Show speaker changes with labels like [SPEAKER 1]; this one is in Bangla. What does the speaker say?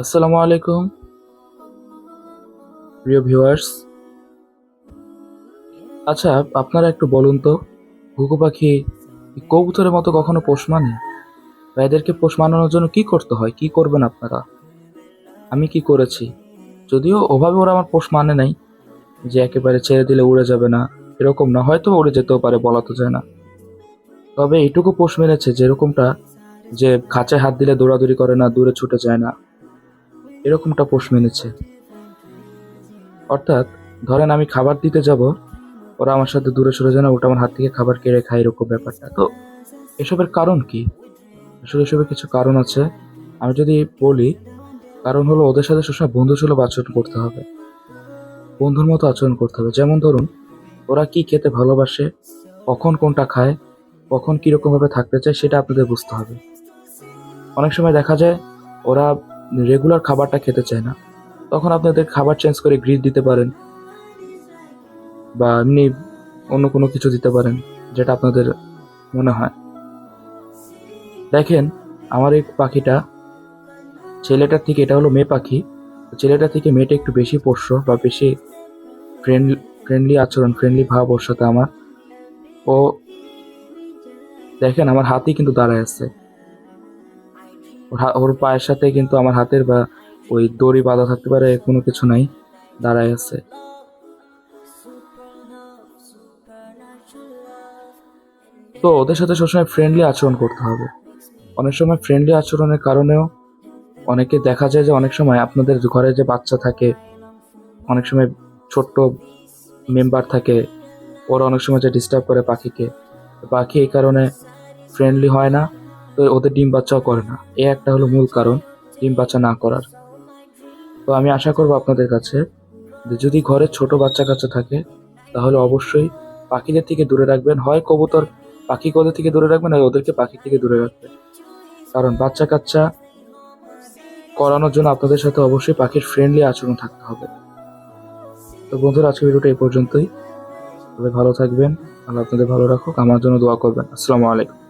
[SPEAKER 1] আসসালামু আলাইকুম। প্রিয় ভিউয়ার্স আচ্ছা আপনারা একটু বলুন তো, ঘুঘু পাখি কবুতরের মতো কখনো পোষ মানে? বা এদেরকে পোষ মানানোর জন্য কি করতে হয়? কি করবেন আপনারা? আমি কি করেছি? যদিও ওভাবে ওরা আমার পোষ মানে নাই, যে একেবারে ছেড়ে দিলে উড়ে যাবে না, এরকম না, হয়তো উড়ে যেতেও পারে, বলা তো যায় না। তবে এইটুকু পোষ মেনেছে যেরকমটা যে খাঁচায় হাত দিলে দৌড়াদৌড়ি করে না, দূরে ছুটে যায় না। এরকমটা পোষ মেনেছে। অর্থাৎ, ধরেন আমি খাবার দিতে যাব, ওরা আমার সাথে দূরে সরে যায় না ওটা আমার হাত থেকে খাবার কেড়ে খায়, এরকম ব্যাপারটা। তো এসবের কারণ কি? আসলে এসবের কিছু কারণ আছে। আমি যদি বলি, কারণ হলো ওদের সাথে সবসময় বন্ধুসুলভ আচরণ করতে হবে। বন্ধুর মতো আচরণ করতে হবে। যেমন ধরুন, ওরা কি খেতে ভালোবাসে, কখন কোনটা খায়, কখন কীরকমভাবে থাকতে চায়, সেটা আপনাদের বুঝতে হবে। অনেক সময় দেখা যায়, ওরা রেগুলার খাবারটা খেতে চায় না। তখন আপনাদের খাবার চেঞ্জ করে গ্রিজ দিতে পারেন বা এমনি অন্য কোনো কিছু দিতে পারেন, যেটা আপনাদের মনে হয়। দেখেন, আমার এই পাখিটা ছেলেটার থেকে, এটা হলো মেয়ে পাখি তো ছেলেটার থেকে মেয়েটা একটু বেশি পোষ্য বা বেশি ফ্রেন্ডলি ফ্রেন্ডলি আচরণ ফ্রেন্ডলি ভাব ওর সাথে আমার। ও দেখেন, আমার হাতেই কিন্তু দাঁড়ায় আছে। ওর পায়ের সাথে কিন্তু আমার হাতের বা ওই দড়ি বাঁধা থাকতে পারে, কোনো কিছু নাই, দাঁড়ায় আছে। তো ওদের সাথে সবসময় ফ্রেন্ডলি আচরণ করতে হবে। অনেক সময় ফ্রেন্ডলি আচরণের কারণেও অনেকে দেখা যায় যে অনেক সময় আপনাদের ঘরে যে বাচ্চা থাকে, অনেক সময় ছোট্ট মেম্বার থাকে, ওরা অনেক সময় যে ডিস্টার্ব করে পাখিকে। পাখি এই কারণে ফ্রেন্ডলি হয় না। তো ওদের ডিম বাচ্চাও করে না। এ একটা হলো মূল কারণ, ডিম বাচ্চা না করার। তো আমি আশা করব আপনাদের কাছে যে যদি ঘরে ছোট বাচ্চা কাচ্চা থাকে, তাহলে অবশ্যই পাখিদের থেকে দূরে রাখবেন। হয় কবুতর পাখি কদের থেকে দূরে রাখবেন, আর ওদেরকে পাখি থেকে দূরে রাখবেন। কারণ বাচ্চা কাচ্চা করানোর জন্য আপনাদের সাথে অবশ্যই পাখির ফ্রেন্ডলি আচরণ থাকতে হবে। তো বন্ধুরা আজকে ভিডিওটা এই পর্যন্তই। তবে ভালো থাকবেন, আল্লাহ আপনাদের ভালো রাখুক, আমার জন্য দোয়া করবেন। আসসালামু আলাইকুম।